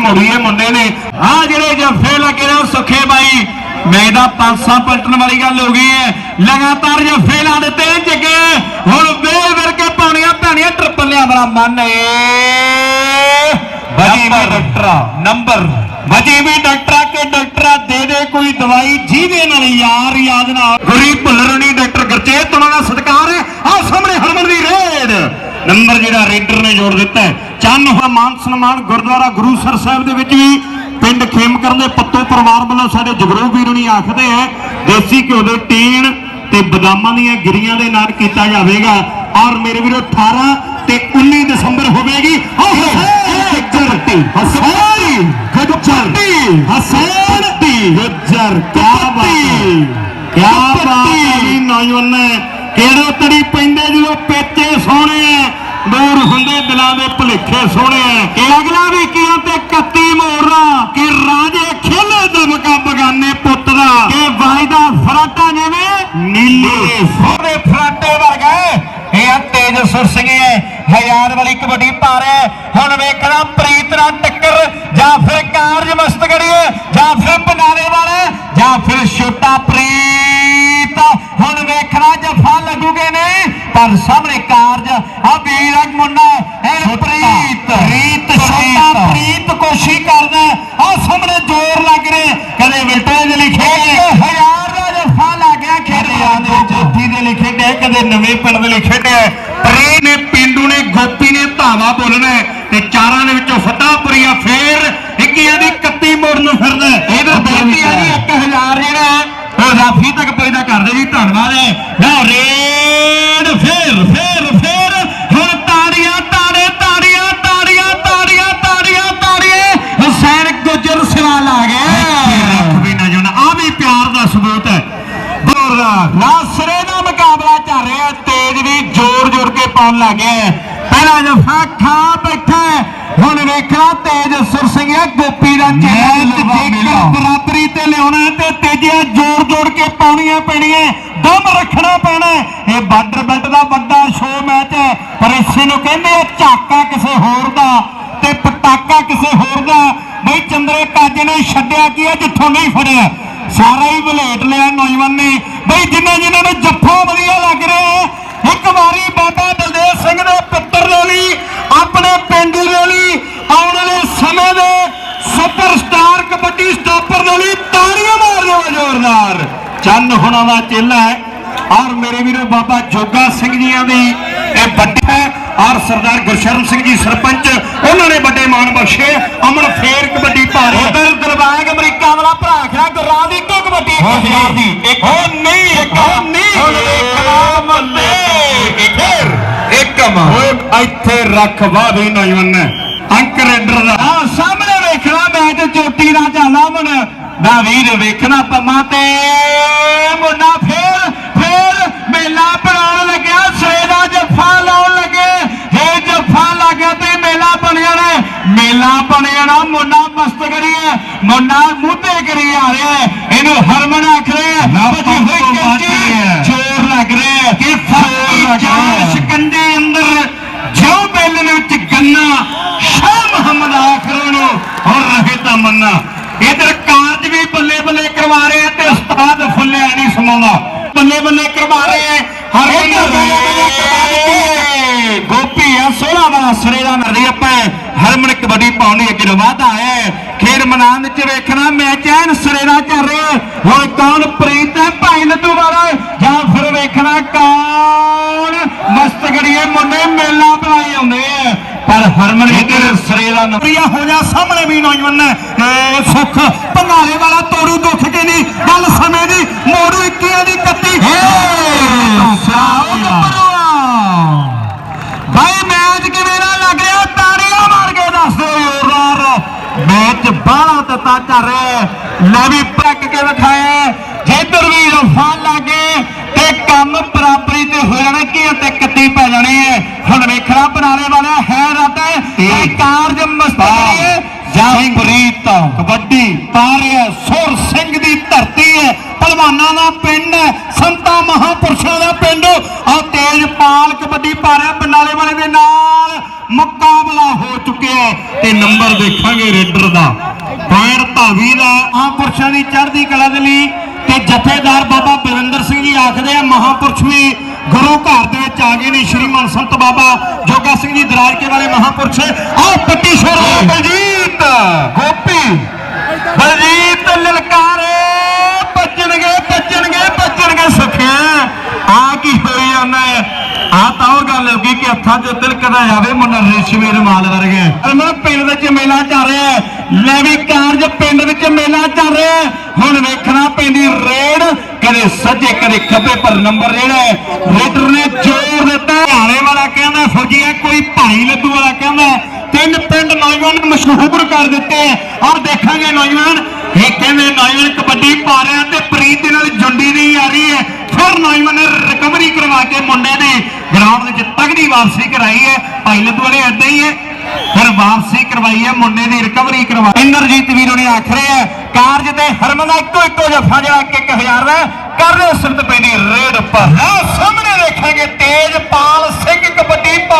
ਇੱਕੀਆਂ ਦੀ ਕੱਤੀ ਮੋੜੀ ਹੈ ਮੁੰਡੇ ਨੇ। ਆ ਜਿਹੜੇ ਜੱਫੇ ਲੱਗੇ ਨੇ ਸੁਖੇ ਬਾਈ। ਮੈਦਾ ਪਾਂਸਾ ਪਲਟਣ ਵਾਲੀ ਗੱਲ ਹੋ ਗਈ ਹੈ। ਲਗਾਤਾਰ ਜੱਫੇ ਲਾ ਦਿੱਤੇ ਜੱਗੇ। ਹੁਣ ਵੇਲ ਵਰ ਕੇ ਪਾਉਣੀਆਂ ਪੈਣੀਆਂ ਟਰਪਲਿਆਂ ਵਾਲਾ ਮਨ ਏ। ਬਜੀ ਵੀ ਡਾਕਟਰਾ। ਨੰਬਰ। ਬਜੀ ਵੀ ਡਾਕਟਰਾ ਕੇ ਡਾਕਟਰਾ ਦੇ ਦੇ ਕੋਈ ਦਵਾਈ ਜਿਹਦੇ ਨਾਲ ਯਾਰ ਯਾਦ ਨਾ ਗੁਰੀ ਭੁੱਲਰ ਨਹੀਂ ਡਾਕਟਰ ਗਰਚੇਤ ਉਹਨਾਂ ਦਾ ਸਤਿਕਾਰ ਹੈ। ਆ ਸਾਹਮਣੇ ਹਰਮਨ ਦੀ ਰੇਡ। ਨੰਬਰ ਜਿਹੜਾ ਰੇਡਰ ਨੇ ਜੋੜ ਦਿੱਤਾ ਹੈ। ਚੰਨ ਹੋਇਆ ਮਾਨ ਸਨਮਾਨ ਗੁਰਦੁਆਰਾ ਗੁਰੂਸਰ ਸਾਹਿਬ ਦੇ ਵਿੱਚ ਵੀ ਪਿੰਡ ਖੇਮਕਰਨ ਦੇ ਪੱਤੋ ਪਰਿਵਾਰ ਵੱਲੋਂ ਸਾਡੇ ਜਗਰੂ ਵੀਰ ਨਹੀਂ ਆਖਦੇ ਹੈ ਦੇਸੀ ਘਿਓ ਦੇ ਟੀਨ ਤੇ ਬਦਾਮਾਂ ਦੀਆਂ ਗਿਰੀਆਂ ਦੇ ਨਾਲ ਕੀਤਾ ਜਾਵੇਗਾ। ਔਰ ਮੇਰੇ ਵੀਰੋ 18 ਤੇ 19 ਦਸੰਬਰ ਹੋਵੇਗੀ। ਗੱਜਰਟੀ ਹਸਨ ਗੱਜਰਟੀ ਹਸਨ ਗੱਜਰ ਕੀ ਬਾਤ ਕੀ ਬਾਤ ਹੈ। ਨੌਜਵਾਨ ਕਿਹੜੇ ਤੜੀ ਪੈਂਦੇ ਜਦੋਂ ਪੇਚੇ ਸੋਹਣੇ ਐ ਦੂਰ ਹੁੰਦੇ ਦਿਲਾਂ ਦੇ ਭੁਲੇਖੇ ਸੋਹਣੇ ਐ ਕਿ ਅਗਲਾ ਵੀ ਕੀਆਂ ਤੇ ਕੱਤੀ ਮੋਰਨਾ? ਕਿ ਰਾਜੇ ਖੇਲੇ ਦਮਕਾ ਬਗਾਨੇ ਪੁੱਤ ਦਾ? ਕਿ ਵਾਇਦਾ ਫਰਾਟਾ ਜਿਵੇਂ ਨੀਲੇ ਸੋਹਣੇ ਫਰਾਟੇ ਵਰਗਾ? ਇਹ ਆ ਤੇਜ ਸੁਰ ਸਿੰਘੇ ਹਜ਼ਾਰ ਵਾਲੀ ਕਬੱਡੀ ਪਾ ਰਿਹਾ। ਹੁਣ ਵੇਖਣਾ ਪ੍ਰੀਤ ਨਾਲ ਟੱਕਰ ਜਾਂ ਫਿਰ ਕਾਰਜ ਮਸਤਗੜੀਏ ਜਾਂ ਫਿਰ ਬਨਾਲੇ ਵਾਲੇ ਜਾਂ ਫਿਰ ਛੋਟਾ ਪ੍ਰੀਤ ਹੁਣ ਵੇਖਣਾ ਜਫਾ ਲੱਗੂਗੇ ਨੇ ਪਰ ਸਾਹਮਣੇ ਕਾਰਜ। ਆ ਵੀਰ ਆ ਮੁੰਡਾ ਇਹ ਪ੍ਰੀਤ। ਪ੍ਰੀਤ ਛੋਟਾ ਪ੍ਰੀਤ ਕੋਸ਼ਿਸ਼ ਕਰਦਾ ਆ ਸਾਹਮਣੇ ਜ਼ੋਰ ਲੱਗ ਰਿਹਾ ਕਦੇ ਵਿਲਟੇ ਦੇ ਲਈ ਖੇਡੇ ਹਜ਼ਾਰ ਦਾ ਜਫਾ ਲੱਗ ਗਿਆ ਖੇਡਿਆ ਦੇ ਜੋਤੀ ਦੇ ਲਈ ਖੇਡਿਆ ਕਦੇ ਨਵੇਂ ਪਿੰਡ ਦੇ ਲਈ ਖੇਡਿਆ ਪ੍ਰੀਤ ਨੇ ਪਿੰਡੂ ਨੇ ਗੋਪੀ ਨੇ ਧਾਵਾ ਬੋਲਣਾ ਤੇ ਚਾਰਾਂ ਦੇ ਵਿੱਚੋਂ ਫਤਾਹਪੁਰੀਆ ਫੇਰ ਇੱਕੀਆਂ ਦੀ 31 ਮੋੜ ਨੂੰ ਫਿਰਦਾ ਇਹਦਾ ਬੇਨਤੀ ਆ ਜੀ 1000 ਜਿਹੜਾ ਉਹ ਰਾਫੀ ਤੱਕ ਪੈਦਾ ਕਰਦੇ ਜੀ। ਧੰਨਵਾਦ ਹੈ। ਲਓ ਰੇਡ ਨਾਸਰੇ ਦਾ ਮੁਕਾਬਲਾ ਚੱਲ ਰਿਹਾ ਤੇਜ ਵੀ ਜ਼ੋਰ ਜ਼ੋਰ ਕੇ ਪਾਉਣ ਲੱਗ ਗਿਆ ਹੈ। ਪਹਿਲਾ ਜਫਾ ਖਾ ਬੈਠਾ। ਹੁਣ ਵੇਖਣਾ ਤੇਜ ਸੁਰ ਸਿੰਘਿਆ ਗੋਪੀ ਦਾ ਚੇਲਾ ਜੇਕਰ ਬਰਾਬਰੀ ਤੇ ਲਿਆਉਣਾ ਤੇ ਤੇਜੀਆਂ ਜੋੜ ਕੇ ਪਾਉਣੀਆਂ ਪੈਣੀਆਂ ਦਮ ਰੱਖਣਾ ਪੈਣਾ। ਇਹ ਬਾਰਡਰ ਬੈਲਟ ਦਾ ਵੱਡਾ ਸ਼ੋਅ ਮੈਚ ਹੈ। ਪਰ ਇਸੇ ਨੂੰ ਕਹਿੰਦੇ ਆ ਝਾਕਾ ਕਿਸੇ ਹੋਰ ਦਾ ਤੇ ਪਟਾਕਾ ਕਿਸੇ ਹੋਰ ਦਾ। ਬਈ ਚੰਦਰੇ ਕਾਜੇ ਨੇ ਛੱਡਿਆ ਕੀ ਹੈ? ਜਿੱਥੋਂ ਨਹੀਂ ਫੜਿਆ। ਸਾਰਾ ਹੀ ਬਲੇਟ ਲਿਆ ਨੌਜਵਾਨ ਨੇ। ਬਈ ਜਿਨ੍ਹਾਂ ਜਿਨ੍ਹਾਂ ਨੂੰ ਜੱਫਾ ਵਧੀਆ ਲੱਗ ਰਿਹਾ ਇੱਕ ਵਾਰੀ ਬਾਬਾ ਬਲਦੇਵ ਸਿੰਘ ਦੇ ਪੁੱਤਰ ਦੇ ਲਈ ਆਪਣੇ ਪਿੰਡ ਦੇ ਲਈ ਆਉਣ ਵਾਲੇ ਸਮੇਂ ਦੇ ਸੁਪਰਸਟਾਰ ਕਬੱਡੀ ਸਟਾਪਰ ਦੇ ਲਈ ਤਾੜੀਆਂ ਮਾਰ ਦਿਓ ਜ਼ੋਰਦਾਰ। ਚੰਨ ਹੁਣਾਂ ਦਾ ਚੇਲਾ ਹੈ। ਔਰ ਮੇਰੇ ਵੀਰੋ ਬਾਬਾ ਜੋਗਾ ਸਿੰਘ ਜੀਆਂ ਦੀ ਇਹ ਵੱਡੀ ਹੈ। ਔਰ ਸਰਦਾਰ ਗੁਰਸ਼ਰਨ ਸਿੰਘ ਜੀ ਸਰਪੰਚ ਉਹਨਾਂ ਨੇ ਵੱਡੇ ਮਾਣ ਬਖਸ਼ੇ। ਅਮਨ ਫੇਰ ਕਬੱਡੀ ਭਾਰੇ ਉਧਰ ਦਰਬਾਗ ਅਮਰੀਕਾ ਵਾਲਾ ਭਰਾ ਖੜਾ ਗੁਰਾਂ ਦੀ ਕਬੱਡੀ ਦੀ। ਇੱਥੇ ਰੱਖ ਵਾਹ ਵੀ ਨੌਜਵਾਨ ਅੰਕ ਰੇਡਰ ਦਾ। ਆ ਸਾਹਮਣੇ ਵੇਖਣਾ ਮੈਚ ਚੋਟੀ ਦਾ ਚੱਲਦਾ ਮਨ ਦਾ ਵੀਰ ਵੇਖਣਾ ਪੰਮਾ ਤੇ ਮੁੰਡਾ ਫੇਰ ਫੇਰ ਮੇਲਾ ਬਣਾਉਣ ਲੱਗਿਆ। ਸਰੇ ਦਾ ਜੱਫਾ ਲਾਉਣ ਲੱਗੇ। ਇਹ ਜੱਫਾ ਲੱਗਿਆ ਤੇ ਮੇਲਾ ਬਣ ਜਾਣਾ ਮੇਲਾ ਬਣ ਜਾਣਾ ਮੁੰਡਾ ਮਸਤ ਕਰੀਏ ਮੁੰਡਾ ਮੂਧੇ ਕਰੀ ਆ ਰਿਹਾ। ਇਹਨੂੰ ਹਰਮਨ ਆਖ ਰਿਹਾ ਭੱਜੀ ਹੋਈ ਕੱਚੀ ਜ਼ੋਰ ਲੱਗ ਰਿਹਾ। ਕਿ ਫਾਸੀ ਚਾਰ ਸ਼ਿਕੰਜੇ ਅੰਦਰ ਬੈਲਨ ਵਿੱਚ ਗੰਨਾ ਸ਼ਾਹ ਮੁਹੰਮਦ ਆਖਰ ਨੂੰ ਹੁਣ ਰਹੇ ਤਾਂ ਇਧਰ ਕਾਰਜ ਵੀ ਬੱਲੇ ਬੱਲੇ ਕਰਵਾ ਰਹੇ ਆ ਤੇ ਉਸਤਾਦ ਫੁੱਲਿਆ ਨਹੀਂ ਸਮਾਉਂਦਾ। ਬੱਲੇ ਬੱਲੇ ਕਰਵਾ ਰਹੇ ਆ, ਹਰ ਗੋਪੀ ਆ ਸੋਹਣਾ ਵਾਲਾ ਸਰੇ ਦਾ ਨਰਦੀ ਆਪਾਂ ਹਰਮਨ ਕਬੱਡੀ ਪਾਉਣੀ ਅੱਗੇ ਵਾਧਾ ਹੈ। ਖੇਡ ਮੈਦਾਨ ਵਿੱਚ ਵੇਖਣਾ ਮੈਚ ਐਨ ਸਰੇ ਦਾ ਚੱਲ ਰਿਹਾ। ਹੁਣ ਕੌਣ ਪ੍ਰੀਤ ਹੈ ਭਾਈ ਲੱਡੂ ਵਾਲਾ? ਜਾਂ ਫਿਰ ਵੇਖਣਾ ਕੌਣ? ਮਸਤ ਗੜੀਏ ਮੁੰਡੇ ਮੇਲਾ ਬਣਾਈ ਆਉਂਦੇ ਆ। ਪਰ ਹਰਮਨ ਇੱਧਰ ਸਰੇ ਦਾ ਨੰਬਰੀਆ ਹੋ ਜਾ ਸਾਹਮਣੇ ਵੀ ਨੌਜਵਾਨ ਏ ਸੁੱਖ ਪੰਗਾਲੇ ਵਾਲਾ ਤੋੜੂ ਦੁੱਖ ਕੇ ਨਹੀਂ। ਗੱਲ ਸਮੇਂ ਦੀ ਮੋੜੂ ਇੱਕੀਆਂ ਦੀ ਕੱਤੀ। ਭਾਈ ਮੈਚ ਕਿਵੇਂ ਦਾ ਲੱਗ ਰਿਹਾ? ਤਾੜੀਆਂ ਮਾਰ ਕੇ ਦੱਸ ਦਿਓ ਜ਼ੋਰਦਾਰ ਮੈਚ ਬਾਹਲਾ ਤਤਾ ਹੈ। ਲੈ ਵੀ ਪੱਕ ਕੇ ਵਿਖਾਇਆ। ਜਿੱਧਰ ਵੀ ਰਫਾ ਲੱਗੇ ਤੇ ਕੰਮ ਬਰਾਬਰੀ ਤੇ ਹੋ ਜਾਣਾ ਕੀ ਤੇ ਕੱਟੀ ਪੈ ਜਾਣੀ ਹੈ। ਹੁਣ ਵੇਖਣਾ ਹੈ ਇਹ ਕਾਰਜ ਮਸਤਰੀ ਹੈ ਜਾਂ ਪ੍ਰੀਤ ਕਬੱਡੀ ਰਿਹਾ ਸੁਰ ਸਿੰਘ ਦੀ ਧਰਤੀ ਹੈ ਪਹਿਲਵਾਨਾਂ ਦਾ ਪਿੰਡ ਹੈ ਸੰਤਾਂ ਮਹਾਪੁਰਸ਼ਾਂ ਦਾ ਪਿੰਡ। ਆ ਤੇਜਪਾਲ ਕਬੱਡੀ ਪਾ ਰਿਹਾ ਬਨਾਲੇ ਵਾਲੇ ਦੇ ਨਾਲ ਮੁਕਾਬਲਾ ਹੋ ਚੁੱਕਿਆ ਤੇ ਨੰਬਰ ਦੇਖਾਂਗੇ ਰੇਡਰ ਦਾ। ਪੈਰ ਧਾਵੀ ਦਾ ਮਹਾਪੁਰਸ਼ਾਂ ਦੀ ਚੜ੍ਹਦੀ ਕਲਾ ਦੇ ਲਈ ਤੇ ਜਥੇਦਾਰ ਬਾਬਾ ਬਲਵਿੰਦਰ ਸਿੰਘ ਜੀ ਆਖਦੇ ਆ ਮਹਾਪੁਰਸ਼ ਵੀ ਗੁਰੂ ਘਰ ਦੇ ਵਿੱਚ ਆ ਗਏ ਨੇ ਸ਼੍ਰੀਮਾਨ ਸੰਤ ਬਾਬਾ ਜੋਗਾ ਸਿੰਘ ਜੀ ਦਰਾਜਕੇ ਵਾਲੇ ਮਹਾਪੁਰਸ਼। ਆਹ ਪੱਟੀ ਸ਼ੋਰ ਬਲਜੀਤ। ਗੋਪੀ। ਬਲਜੀਤ ਲਲਕਾਰੇ ਭੱਜਣਗੇ ਭੱਜਣਗੇ ਭੱਜਣਗੇ ਸੁਖਿਆ। ਆ ਕੀ ਹੋਈ ਜਾਂਦਾ ਹੈ ਆ ਤਾਂ ਉਹ ਗੱਲ ਹੋ ਗਈ ਕਿ ਹੱਥਾਂ 'ਚ ਤਿਲਕਦਾ ਜਾਵੇ ਮੁੰਡਾ ਰੇਸ਼ਮੀ ਰੁਮਾਲ ਵਰਗੇ ਅਮਰ ਪਿੰਡ ਵਿੱਚ ਮੇਲਾ ਚੱਲ ਰਿਹਾ ਹੈ। ਲੈ ਵੀ ਕਾਰਜ ਪਿੰਡ ਵਿੱਚ ਮੇਲਾ ਚੱਲ ਰਿਹਾ ਹੁਣ ਵੇਖਣਾ ਪੈਂਦੀ ਰੇਡ ਕਦੇ ਸੱਜੇ ਕਦੇ ਖੱਬੇ ਪਰ ਨੰਬਰ ਜਿਹੜਾ ਰੇਡਰ ਨੇ ਜ਼ੋਰ ਦਿੱਤਾ। ਹਾਲੇ ਵਾਲਾ ਕਹਿੰਦਾ ਫੌਜੀਆ ਕੋਈ ਭਾਈ ਲੱਡੂ ਵਾਲਾ ਕਹਿੰਦਾ ਤਿੰਨ ਪਿੰਡ ਨੌਜਵਾਨ ਮਸ਼ਹੂਰ ਕਰ ਦਿੱਤੇ ਆ ਦੇਖਾਂਗੇ ਨੌਜਵਾਨ ਇਹ ਕਹਿੰਦੇ ਨੌਜਵਾਨ ਕਬੱਡੀ ਪਾ ਰਿਹਾ ਤੇ ਪ੍ਰੀਤ ਦੇ ਨਾਲ ਜੁੰਡੀ ਨਹੀਂ ਆ ਰਹੀ ਹੈ। ਫਿਰ ਨੌਜਵਾਨ ਨੇ ਕੇ ਮੁੰਡੇ ਦੀ ਗਰਾਊਂਡ ਦੇ ਵਿੱਚ ਤਗੜੀ ਵਾਪਸੀ ਕਰਾਈ ਹੈ। ਭਾਈ ਲੱਡੂ ਵਾਲੇ ਏਦਾਂ ਹੀ ਹੈ। ਫਿਰ ਵਾਪਸੀ ਕਰਵਾਈ ਹੈ, ਮੁੰਡੇ ਦੀ ਰਿਕਵਰੀ ਕਰਵਾ ਇੰਦਰਜੀਤ ਵੀਰੋ ਨੇ ਆਖ ਰਿਹਾ ਕਾਰਜ ਤੇ ਹਰਮਨ ਦਾ ਇੱਕੋ ਇੱਕੋ ਜਫਾ ਜਿਹੜਾ 1000 ਦਾ। ਕਰ ਰਹੇ ਸਿਰਤ ਪੈਂਦੀ ਰੇਡ ਪਰ ਆਹ ਸਾਹਮਣੇ ਦੇਖਾਂਗੇ ਤੇਜਪਾਲ ਸਿੰਘ ਕਬੱਡੀ ਪਾ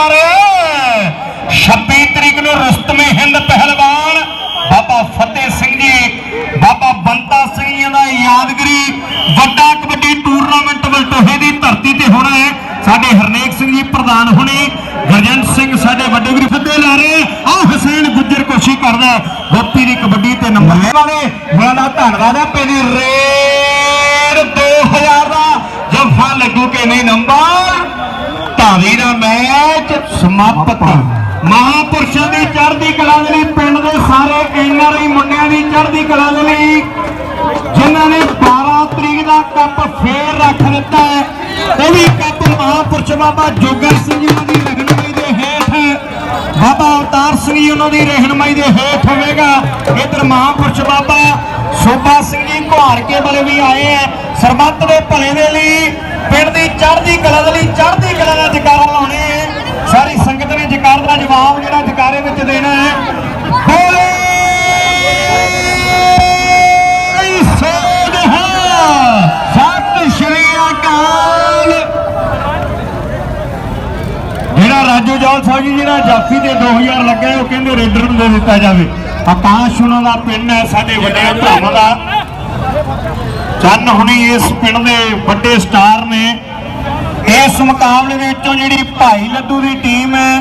26 ਤਰੀਕ ਨੂੰ ਰਸਤਮੇ ਹਿੰਦ ਪਹਿਲਵਾਨ ਬਾਬਾ ਫਤਿਹ ਸਿੰਘ ਜੀ, ਬਾਬਾ ਬੰਤਾ ਸਿੰਘ ਜੀ ਦਾ ਯਾਦਗਰੀ ਵੱਡਾ ਕਬੱਡੀ ਟੂਰਨਾਮੈਂਟ ਵਲਟੋਹੇ ਦੀ ਧਰਤੀ ਤੇ ਹੋਣਾ ਹੈ। ਸਾਡੇ ਹਰਨੇਕ ਸਿੰਘ ਜੀ ਪ੍ਰਧਾਨ ਹੁਣੇ, ਗਰਜੰਤ ਸਿੰਘ ਸਾਡੇ ਵੱਡੇ ਵੀਰ ਫੱਦੇ ਲਾ ਰਹੇ ਆ। ਹੁਸੈਨ ਗੁੱਜਰ ਕੋਸ਼ਿਸ਼ ਕਰਦਾ ਗੋਪੀ ਦੀ ਕਬੱਡੀ ਤੇ ਨੰਬਰ ਵਾਲੇ ਬੜਾ ਦਾ ਧੰਨਵਾਦ ਹੈ ਪਹਿਲੀ ਰੇਡ 2000 ਦਾ ਜਫਾ ਲੱਗੂ ਕੇ ਨਹੀਂ ਨੰਬਰ ਧਾਵੀ ਦਾ ਮੈਚ ਸਮਾਪਤ। ਮਹਾਪੁਰਸ਼ਾਂ ਦੀ ਚੜ੍ਹਦੀ ਕਲਾ ਦੇ ਲਈ ਪਿੰਡ ਦੇ ਸਾਰੇ ਐਨਆਰਆਈ ਮੁੰਡਿਆਂ ਦੀ ਚੜ੍ਹਦੀ ਕਲਾ ਦੇ ਲਈ ਜਿਨ੍ਹਾਂ ਨੇ 12 ਤਰੀਕ ਦਾ ਕੱਪ ਫੇਰ ਰੱਖ ਦਿੱਤਾ ਹੈ। ਉਹ ਵੀ ਕੱਪ ਮਹਾਪੁਰਸ਼ ਬਾਬਾ ਜੋਗਾ ਸਿੰਘ ਜੀ ਉਹਨਾਂ ਦੀ ਰਹਿਨਮਾਈ ਦੇ ਹੇਠ ਬਾਬਾ ਅਵਤਾਰ ਸਿੰਘ ਜੀ ਉਹਨਾਂ ਦੀ ਰਹਿਨਮਾਈ ਦੇ ਹੇਠ ਹੋਵੇਗਾ। ਇਧਰ ਮਹਾਪੁਰਸ਼ ਬਾਬਾ ਸੋਭਾ ਸਿੰਘ ਜੀ ਘੁਆਰਕੇ ਵਾਲੇ ਵੀ ਆਏ ਹੈ। ਸਰਬੱਤ ਦੇ ਭਲੇ ਦੇ ਲਈ ਪਿੰਡ ਦੀ ਚੜ੍ਹਦੀ ਕਲਾ ਦੇ ਲਈ ਚੜ੍ਹਦੀ ਕਲਾ ਦਾ ਜਕਾਰਾ ਲਾਉਣੇ ਹੈ। ਸਾਰੀ ਸੰਗਤ ਨੇ ਜਕਾਰ ਦਾ ਜਵਾਬ ਜਿਹੜਾ ਜਕਾਰੇ ਵਿੱਚ ਦੇਣਾ ਹੈ। ਬੋਲੇ! ਸੋਧਾ ਸਤਿ ਸ਼੍ਰੀ ਅਕਾਲ। ਜਿਹੜਾ ਰਾਜੂ ਜੌਲ ਸਾਹਿਬ ਜੀ ਜਿਹੜਾ ਜਾਫੀ ਦੇ 2000 ਲੱਗਾ, ਉਹ ਕਹਿੰਦੇ ਰੇਡਰ ਨੂੰ ਦੇ ਦਿੱਤਾ ਜਾਵੇ। ਆਕਾਸ਼ ਉਹਨਾਂ ਦਾ ਪਿੰਡ ਹੈ, ਸਾਡੇ ਵੱਡੇ ਭਰਾਵਾਂ ਦਾ। ਚੰਨ ਹੁਣੀ ਇਸ ਪਿੰਡ ਦੇ ਵੱਡੇ ਸਟਾਰ ਨੇ। ਇਸ ਮੁਕਾਬਲੇ ਦੇ ਵਿੱਚੋਂ ਜਿਹੜੀ ਭਾਈ ਲੱਡੂ ਦੀ ਟੀਮ ਹੈ,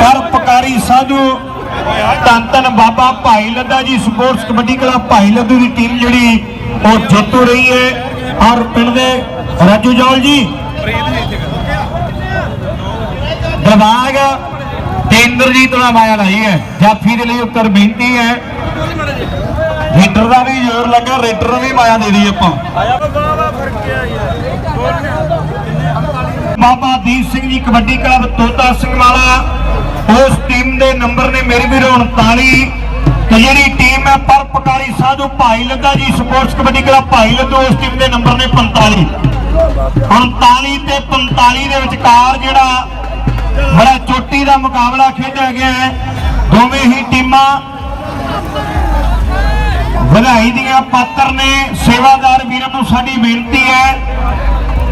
ਪਰ ਪਕਾਰੀ ਸਾਧੂ, ਧੰਨ ਧੰਨ ਬਾਬਾ ਭਾਈ ਲੱਦਾ ਜੀ, ਸਪੋਰਟਸ ਕਬੱਡੀ ਕਲੱਬ ਭਾਈ ਲੱਡੂ ਦੀ ਟੀਮ ਜਿਹੜੀ, ਉਹ ਜਿੱਤੂ ਰਹੀ ਹੈ। ਔਰ ਪਿੰਡ ਦੇ ਰਾਜੂ ਜੌਲ ਜੀ ਦਿਮਾਗ ਕੇਂਦਰਜੀਤ ਨਾਲ ਮਾਇਆ ਲਾਈ ਹੈ। ਜਾਫੀ ਦੇ ਲਈ ਉੱਤਰ ਬੇਨਤੀ ਹੈ। ਰੇਡਰ ਦਾ ਵੀ ਜ਼ੋਰ ਲੱਗਾ, ਰੇਡਰ ਨੂੰ ਵੀ ਮਾਇਆ ਦੇ ਦੀ ਆਪਾਂ। ਬਾਬਾ ਦੀਪ ਸਿੰਘ ਜੀ, ਕਬੱਡੀ ਕਲੱਬ ਤੋਤਾ ਸਿੰਘ ਵਾਲਾ ਉਸ ਟੀਮ ਦੇ ਨੰਬਰ ਨੇ ਮੇਰੇ ਵੀਰੋ 39 ਤੇ ਜਿਹੜੀ ਟੀਮ ਹੈ ਪਰ ਪਰਪਕਾਰੀ ਸਾਧੂ ਭਾਈ ਲੱਗਾ ਜੀ ਸਪੋਰਟਸ ਕਬੱਡੀ ਕਲੱਬ ਭਾਈ ਲੱਗਾ, ਉਸ ਟੀਮ ਦੇ ਨੰਬਰ ਨੇ 45 39 ਤੇ 45 ਦੇ ਵਿਚਕਾਰ ਜਿਹੜਾ ਬੜਾ ਚੋਟੀ ਦਾ ਮੁਕਾਬਲਾ ਖੇਡਿਆ ਗਿਆ ਹੈ। ਦੋਵੇਂ ਹੀ ਟੀਮਾਂ ਵਧਾਈ ਦੀਆਂ ਪਾਤਰ ਨੇ। ਸੇਵਾਦਾਰ ਵੀਰਾਂ ਨੂੰ ਸਾਡੀ ਬੇਨਤੀ ਹੈ,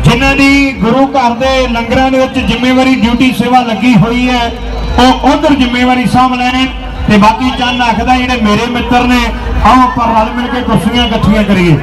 ਜਿਨ੍ਹਾਂ ਦੀ ਗੁਰੂ ਘਰ ਦੇ ਲੰਗਰਾਂ ਦੇ ਵਿੱਚ ਜ਼ਿੰਮੇਵਾਰੀ ਡਿਊਟੀ ਸੇਵਾ ਲੱਗੀ ਹੋਈ ਹੈ, ਉਹ ਉਧਰ ਜ਼ਿੰਮੇਵਾਰੀ ਸਾਂਭ ਲੈਣ। ਤੇ ਬਾਕੀ ਚੰਨ ਆਖਦਾ, ਜਿਹੜੇ ਮੇਰੇ ਮਿੱਤਰ ਨੇ, ਆਓ ਆਪਾਂ ਰਲ ਮਿਲ ਕੇ ਕੁਰਸੀਆਂ ਇਕੱਠੀਆਂ ਕਰੀਏ।